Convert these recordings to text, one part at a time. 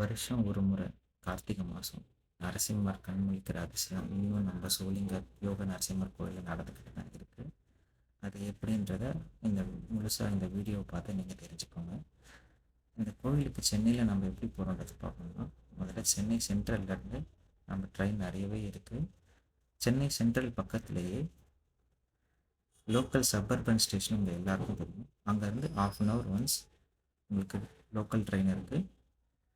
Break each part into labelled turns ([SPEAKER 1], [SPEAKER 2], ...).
[SPEAKER 1] வருஷம் ஒரு முறை கார்த்திகை மாதம் நரசிம்மர் கண்முழிக்கிற அதிசயம். இன்னும் நம்ம சோழிங்க யோக நரசிம்மர் கோயிலில் நடந்துக்கிட்டு தான் இருக்குது அது எப்படின்றத இந்த முழுசாக இந்த வீடியோ பார்த்து நீங்கள் தெரிஞ்சுக்கோங்க. இந்த கோவிலுக்கு சென்னையில் நம்ம எப்படி போகிறோன்றது பார்க்கணும்னா முதல்ல சென்னை சென்ட்ரல்லேருந்து நம்ம ட்ரெயின் நிறையவே இருக்குது சென்னை சென்ட்ரல் பக்கத்துலேயே லோக்கல் சப்பர்பன் ஸ்டேஷன் உங்கள் எல்லாருக்கும் தெரியும். அங்கேருந்து ஆஃப் அன் ஹவர் ஒன்ஸ் உங்களுக்கு லோக்கல் ட்ரெயின் இருக்குது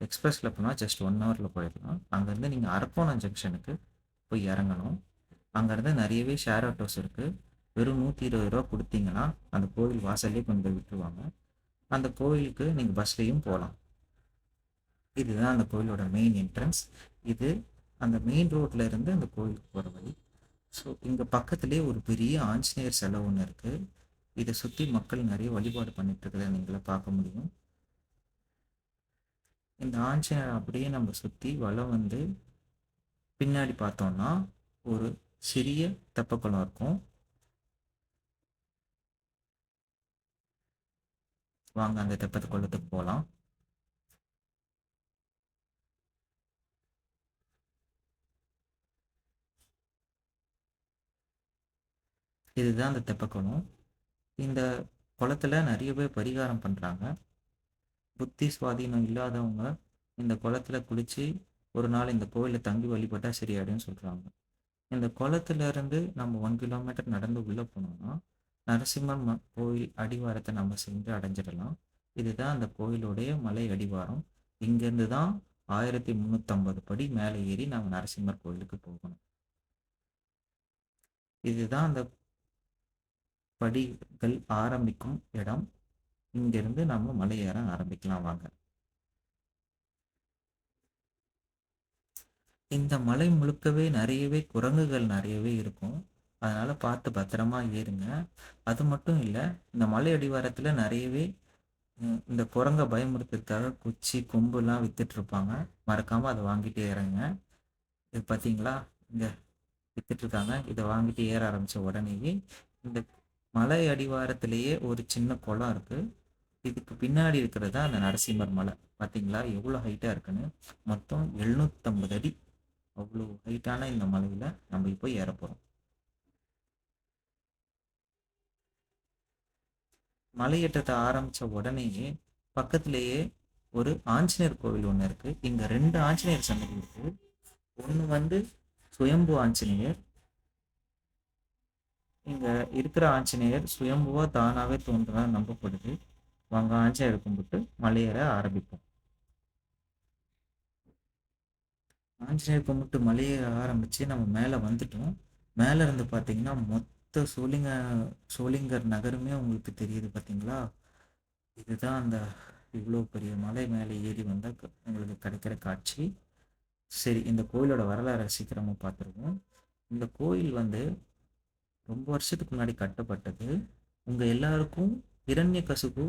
[SPEAKER 1] எக்ஸ்பிரஸில் போனால் ஜஸ்ட் ஒன் ஹவரில் போயிடலாம். அங்கேருந்து நீங்கள் அரக்கோணம் ஜங்ஷனுக்கு போய் இறங்கணும். அங்கேருந்து நிறையவே ஷேர் ஆட்டோஸ் இருக்குது வெறும் நூற்றி இருபது ரூபா கொடுத்தீங்கன்னா அந்த கோவில் வாசல்லே கொண்டு போய் விட்டுருவாங்க. அந்த கோவிலுக்கு நீங்கள் பஸ்லேயும் போகலாம் இதுதான் அந்த கோவிலோட மெயின் என்ட்ரன்ஸ் இது அந்த மெயின் ரோட்ல இருந்து அந்த கோவிலுக்கு போகிற வழி. ஸோ இங்கே பக்கத்துலேயே ஒரு பெரிய ஆஞ்சநேயர் செலவு ஒன்று இருக்குது இதை சுற்றி மக்கள் நிறைய வழிபாடு பண்ணிட்டு இருக்கிறத நீங்களே பார்க்க முடியும். இந்த ஆஞ்சநேயர் அப்படியே நம்ம சுற்றி வலம் வந்து பின்னாடி பார்த்தோம்னா ஒரு சிறிய தெப்பக்குளம் இருக்கும். வாங்க அந்த தெப்பத்து குளத்துக்கு போகலாம் இதுதான் அந்த தெப்பக்குளம். இந்த குளத்துல நிறைய பேர் பரிகாரம் பண்ணுறாங்க புத்தி சுவாதீனம் இல்லாதவங்க இந்த குளத்தில் குளித்து ஒரு நாள் இந்த கோவிலில் தங்கி வழிபட்டா சரியாயிடும்னு சொல்கிறாங்க இந்த குளத்துல இருந்து நம்ம ஒன் கிலோமீட்டர் நடந்து உள்ளே போனோம்னா நரசிம்மன் ம- கோயில் அடிவாரத்தை நம்ம சென்று அடைஞ்சிடலாம். இதுதான் அந்த கோயிலுடைய மலை அடிவாரம். இங்கேருந்து தான் ஆயிரத்தி முந்நூற்றம்பது படி மேலே ஏறி நம்ம நரசிம்மர் கோயிலுக்கு போகணும். இதுதான் அந்த படிகள் ஆரம்பிக்கும் இடம். இங்கிருந்து நம்ம மலையேற ஆரம்பிக்கலாம் வாங்க. இந்த மலை முழுக்கவே நிறையவே குரங்குகள் நிறையவே இருக்கும். அதனால பார்த்து பத்திரமா ஏறுங்க. அது மட்டும் இல்லை இந்த மலை அடிவாரத்தில் நிறையவே இந்த குரங்கை பயமுறுத்துறதுக்காக குச்சி கொம்புலாம் வித்துட்டு இருப்பாங்க மறக்காம அதை வாங்கிட்டு ஏறுங்க. இது பார்த்தீங்களா இந்த வித்துட்டு இருக்காங்க இதை வாங்கிட்டு ஏற ஆரம்பிச்ச உடனேயே இந்த மலை அடிவாரத்திலேயே ஒரு சின்ன குளம் இருக்கு. இதுக்கு பின்னாடி இருக்கிறது தான் அந்த நரசிம்மர் மலை? பார்த்தீங்களா எவ்வளோ ஹைட்டாக இருக்குன்னு? மொத்தம் எழுநூற்றம்பது அடி. அவ்வளோ ஹைட்டான இந்த மலையில் நம்ம இப்போ ஏற போகிறோம் மலையேற்றத்தை ஆரம்பித்த உடனேயே பக்கத்திலேயே ஒரு ஆஞ்சநேயர் கோவில் ஒன்று இருக்குது இங்கே ரெண்டு ஆஞ்சநேயர் சன்னதி இருக்குது ஒன்று வந்து சுயம்பு ஆஞ்சநேயர். இங்கே இருக்கிற ஆஞ்சநேயர் சுயம்புவா தானாகவே தோன்றதாக நம்பப்படுது. வாங்க ஆஞ்சநேயர் கும்பிட்டு மலையேற ஆரம்பிப்போம். ஆஞ்சநேயர் கும்பிட்டு மலையேற ஆரம்பிச்சு நம்ம மேலே வந்துட்டோம். மேலே இருந்து பார்த்தீங்கன்னா மொத்த சோழிங்க சோழிங்கர் நகருமே உங்களுக்கு தெரியுது பார்த்தீங்களா இதுதான் அந்த இவ்வளோ பெரிய மலை மேலே ஏறி வந்தால் உங்களுக்கு கிடைக்கிற காட்சி. சரி இந்த கோயிலோட வரலாறை சீக்கிரமாக பார்த்துருவோம் இந்த கோயில் வந்து ரொம்ப வருஷத்துக்கு முன்னாடி கட்டப்பட்டது. உங்கள் எல்லாருக்கும் இரண்ய கசுப்பு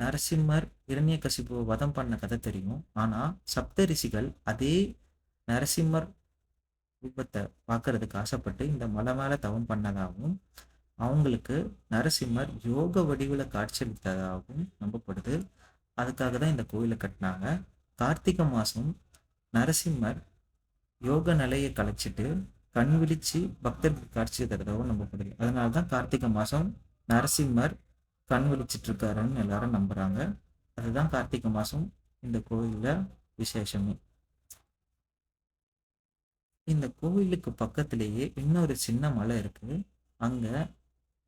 [SPEAKER 1] நரசிம்மர் இரண்யகசிபுவை வதம் பண்ண கதை தெரியும். ஆனால் சப்த ரிஷிகள் அதே நரசிம்மர் ரூபத்தை பார்க்கறதுக்கு ஆசைப்பட்டு இந்த மலை மேலே தவம் பண்ணதாகவும் அவங்களுக்கு நரசிம்மர் யோக வடிவில் காட்சியளித்ததாகவும் நம்பப்படுது. அதுக்காக தான் இந்த கோயிலை கட்டினாங்க. கார்த்திகை மாதம் நரசிம்மர் யோக நிலையை கலைச்சிட்டு கண் விழிச்சு பக்தர்களுக்கு காட்சி தரதாகவும் நம்பப்படுது. அதனால தான் கார்த்திகை மாதம் நரசிம்மர் கண் விழிச்சிட்டு இருக்காருன்னு எல்லாரும் நம்புறாங்க. அதுதான் கார்த்திகை மாதம் இந்த கோயிலில் விசேஷமே. இந்த கோயிலுக்கு பக்கத்திலேயே இன்னொரு சின்ன மலை இருக்கு. அங்க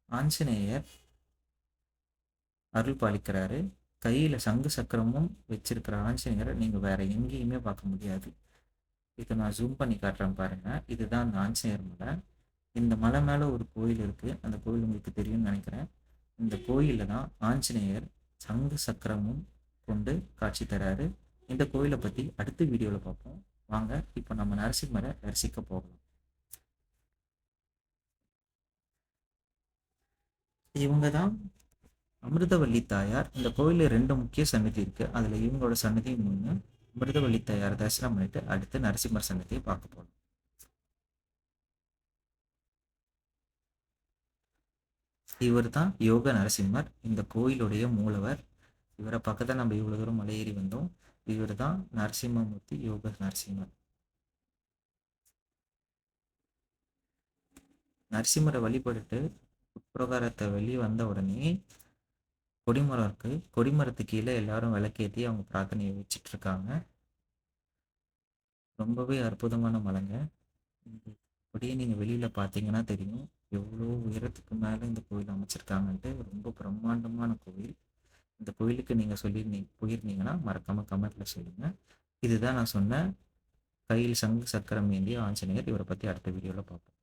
[SPEAKER 1] ஆஞ்சநேயர் அருள் பாலிக்கிறாரு. கையில சங்கு சக்கரமும் வச்சிருக்கிற ஆஞ்சநேயரை நீங்க வேற எங்கேயுமே பார்க்க முடியாது. இதை நான் ஜூம் பண்ணி காட்டுறேன் பாருங்க. இதுதான் அந்த ஆஞ்சநேயர் மலை. இந்த மலை மேல ஒரு கோயில் இருக்கு. அந்த கோயில் உங்களுக்கு தெரியும்னு நினைக்கிறேன். இந்த கோயிலில் தான் ஆஞ்சநேயர் சங்கு சக்கரமும் கொண்டு காட்சி தராரு. இந்த கோயிலை பற்றி அடுத்த வீடியோவில் பார்ப்போம். வாங்க இப்போ நம்ம நரசிம்மரை தரிசிக்க போகலாம். இவங்க தான் அமிர்தவல்லி தாயார். இந்த கோயிலில் ரெண்டு முக்கிய சன்னதி இருக்கு. அதில் இவங்களோட சன்னதியும் ஒன்று அமிர்தவல்லி தாயார் தரிசனம் பண்ணிட்டு அடுத்து நரசிம்மர் சன்னதியை பார்க்க போகணும் இவர் தான் யோக நரசிம்மர். இந்த கோயிலுடைய மூலவர். இவரை பக்கத்தில் நம்ம இவ்வளோ தூரம் மலையேறி வந்தோம். இவர் தான் நரசிம்மமூர்த்தி யோக நரசிம்மர். நரசிம்மரை வழிபட்டுட்டு உட்பிரகாரத்தை வெளியே வந்த உடனே கொடிமரம் இருக்கு கொடிமரத்துக்கு கீழே எல்லாரும் விளக்கேற்றி அவங்க பிரார்த்தனையை வச்சுட்டு இருக்காங்க ரொம்பவே அற்புதமான மலைங்க. அப்படியே நீங்கள் வெளியில் பார்த்தீங்கன்னா தெரியும். எவ்வளோ உயரத்துக்கு மேலே இந்த கோயில் அமைச்சிருக்காங்கன்ட்டு ரொம்ப பிரம்மாண்டமான கோவில் இந்த கோயிலுக்கு நீங்கள் சொல்லியிருந்தீங்க போயிருந்தீங்கன்னா மறக்காமல் கமெண்ட்டில் சொல்லுங்கள் இதுதான் நான் சொன்ன கையில் சங்கு சக்கரம் ஏந்திய ஆஞ்சநேயர். இவரை பற்றி அடுத்த வீடியோவில் பார்ப்போம்.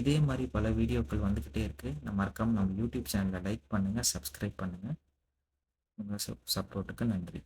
[SPEAKER 1] இதே மாதிரி பல வீடியோக்கள் வந்துக்கிட்டே இருக்குது நான் மறக்காமல் நம்ம யூடியூப் சேனலை லைக் பண்ணுங்கள் சப்ஸ்கிரைப் பண்ணுங்கள் உங்கள் சப்போர்ட்டுக்கு நன்றி.